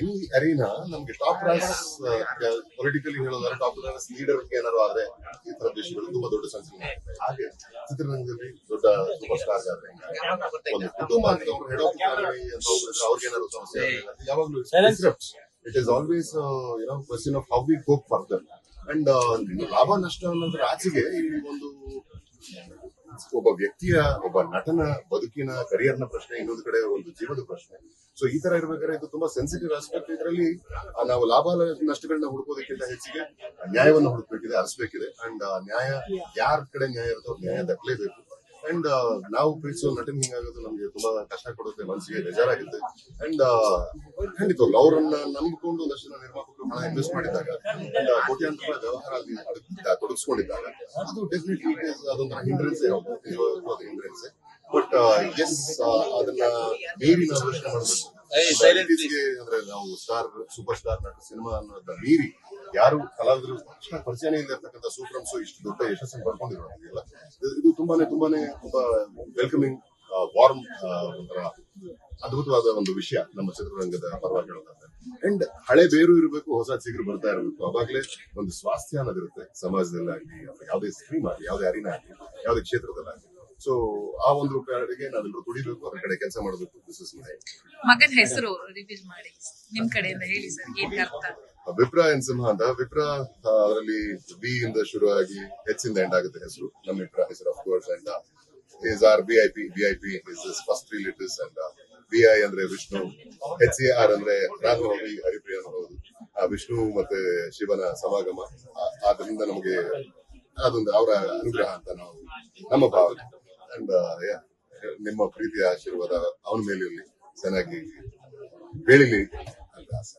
Any arena ನಮ್ಗೆ top ranks politically ಹೇಳೋದಾದ್ರೆ top ranks leader ಏನಾದ್ರು ಆದ್ರೆ ಈ ತರ ದೇಶಗಳು ತುಂಬಾ ದೊಡ್ಡ ಸಂಚಲನ ಹಾಗೆ ಚಿತ್ರರಂಗದಲ್ಲಿ ದೊಡ್ಡ ಸೂಪರ್ ಸ್ಟಾರ್ ಆದ್ರೆ ಒಂದು ಕುಟುಂಬ ಅಂತ ಅವ್ರು ಹೆಡ್ ಆಫ್ ಫ್ಯಾಮಿಲಿ ಅಂತ ಒಬ್ರು ಇದ್ರೆ ಅವ್ರಿಗೆ ಏನಾದ್ರು ಸಮಸ್ಯೆ ಯಾವಾಗ್ಲೂ it is always you know question of how we cope further and ಲಾಭ ನಷ್ಟ ಅನ್ನೋದ್ರ ಆಚೆಗೆ ಇಲ್ಲಿ ಒಂದು ಒಬ್ಬ ವ್ಯಕ್ತಿಯ, ಒಬ್ಬ ನಟನ, ಬದುಕಿನ ಕರಿಯರ್ನ ಪ್ರಶ್ನೆ, ಇನ್ನೊಂದು ಕಡೆ ಒಂದು ಜೀವದ ಪ್ರಶ್ನೆ. ಸೊ ಈ ತರ ಇರ್ಬೇಕಾದ್ರೆ ಇದು ತುಂಬಾ ಸೆನ್ಸಿಟಿವ್ ಆಸ್ಪೆಕ್ಟ್ ಇದರಲ್ಲಿ ನಾವು ಲಾಭ ನಷ್ಟಗಳನ್ನ ಹುಡುಕೋದಕ್ಕಿಂತ ಹೆಚ್ಚಿಗೆ ನ್ಯಾಯವನ್ನು ಹುಡುಕ್ಬೇಕಿದೆ, ಅರಸಬೇಕಿದೆ. ಅಂಡ್ ನ್ಯಾಯ, ಯಾರ ಕಡೆ ನ್ಯಾಯ ಇರುತ್ತೋ, ನ್ಯಾಯ ದಕ್ಕಲೇಬೇಕು. ಅಂಡ್ ನಾವು ಪ್ರೀತಿಸೋ ನಟನ್ ಹಿಂಗಾಗೋದು ನಮ್ಗೆ ತುಂಬಾ ಕಷ್ಟ ಕೊಡುತ್ತೆ ಮನಸ್ಸಿಗೆ ಬೇಜಾರಾಗುತ್ತೆ. ಅಂಡ್ ಖಂಡಿತವಾಗ್ಲು ಅವರನ್ನ ನಂಬಿಕೊಂಡು ಜನ ನಿರ್ಮಾಪಕರು ಹಣ ಇನ್ವೆಸ್ಟ್ ಮಾಡಿದಾಗ ಅಂಡ್ ಕೋಟ್ಯಾಂತರ ರೂಪಾಯಿ ವ್ಯವಹಾರ ಅಲ್ಲಿ ತೊಡಗ್- ತೊಡಗಿಸ್ಕೊಂಡಿದ್ದಾಗ, ಅದು ಡೆಫಿನೆಟ್ಲಿ ಅದೊಂದು ಹಿಂಡ್ರೆನ್ಸ್ ಅದು ಹಿಂಡ್ರೆನ್ಸ್ ಬಟ್ ಎಸ್ ಅದನ್ನ ಮೀರಿ ನಾವು ಮಾಡಬೇಕು. ಅಂದ್ರೆ ನಾವು ಸ್ಟಾರ್ ಸೂಪರ್ ಸ್ಟಾರ್ ನಟ ಸಿನಿಮಾ ಅನ್ನೋದನ್ನ ಮೀರಿ ಯಾರು ಕಲಾವಿದರು ತಕ್ಷಣ ಪರಿಚಯನೇ ಇಲ್ಲಿರ್ತಕ್ಕಂಥ ಸೂಪ್ರಮ್ಸು ಇಷ್ಟು ದೊಡ್ಡ ಯಶಸ್ಸನ್ನು ಪಡ್ಕೊಂಡಿರೋದಿಲ್ಲ ಇದು ತುಂಬಾನೇ ತುಂಬಾನೇ ತುಂಬಾ ವೆಲ್ಕಮಿಂಗ್ ವಾರ್ಮ್ ಒಂಥರ ಅದ್ಭುತವಾದ ಒಂದು ವಿಷಯ ನಮ್ಮ ಚಿತ್ರರಂಗದ ಪರವಾಗಿ ಹೇಳೋದಾದ್ರೆ ಅಂಡ್ ಹಳೆ ಬೇರು ಇರಬೇಕು ಹೊಸ ಚಿಗುರು ಬರ್ತಾ ಇರಬೇಕು. ಅವಾಗಲೇ ಒಂದು ಸ್ವಾಸ್ಥ್ಯ ಅನ್ನೋದಿರುತ್ತೆ ಸಮಾಜದಲ್ಲಾಗ್ಲಿ ಅಥವಾ ಯಾವುದೇ ಸ್ಟ್ರೀಮ್ ಆಗಲಿ ಯಾವುದೇ ಅರಿನ ಆಗಲಿ ಯಾವುದೇ ಕ್ಷೇತ್ರದಲ್ಲಾಗಲಿ. ಸೊ ಆ ಒಂದು ಕಡೆಗೆ ನಾವೆಲ್ಲರೂ ದುಡಿಬೇಕು ಅದ್ರ ಕಡೆ ಕೆಲಸ ಮಾಡಬೇಕು ಮೈ ಮಗನ ಹೆಸರು ರಿವೀಲ್ ಮಾಡಿ ನಿಮ್ ಕಡೆಯಿಂದ ಹೇಳಿ ಸರ್ ಏನ್ ಅರ್ಥ? ವಿಪ್ರ ಎನ್ ಸಿಂಹ ಅಂತ? ವಿಪ್ರ ಅದರಲ್ಲಿ ಬಿ ಇಂದ ಶುರುವಾಗಿ ಎಚ್ ಇಂದ ಎಂಡ್ ಆಗುತ್ತೆ ಹೆಸರು. ನಮ್ಮ ವಿಪ್ರ ಹೆಸರು of course and is R B I P B I P is first three letters and B I ಅಂದ್ರೆ ವಿಷ್ಣು ಎಚ್ ಸಿ ಆರ್ ಅಂದ್ರೆ ರಾಘವಿ ಹರಿಪ್ರಿಯ ಅನ್ನಬಹುದು ಆ ವಿಷ್ಣು ಮತ್ತೆ ಶಿವನ ಸಮಾಗಮ. ಆದ್ರಿಂದ ನಮಗೆ ಅದೊಂದು ಅವರ ಅನುಗ್ರಹ ಅಂತ ನಾವು ನಮ್ಮ ಭಾವನೆ. ಅಂಡ್ ನಿಮ್ಮ ಪ್ರೀತಿಯ ಆಶೀರ್ವಾದ ಅವನ ಮೇಲೆ ಇರ್ಲಿ ಚೆನ್ನಾಗಿ ಬೆಳಿಲಿ ಅಂತ ಆಸೆ.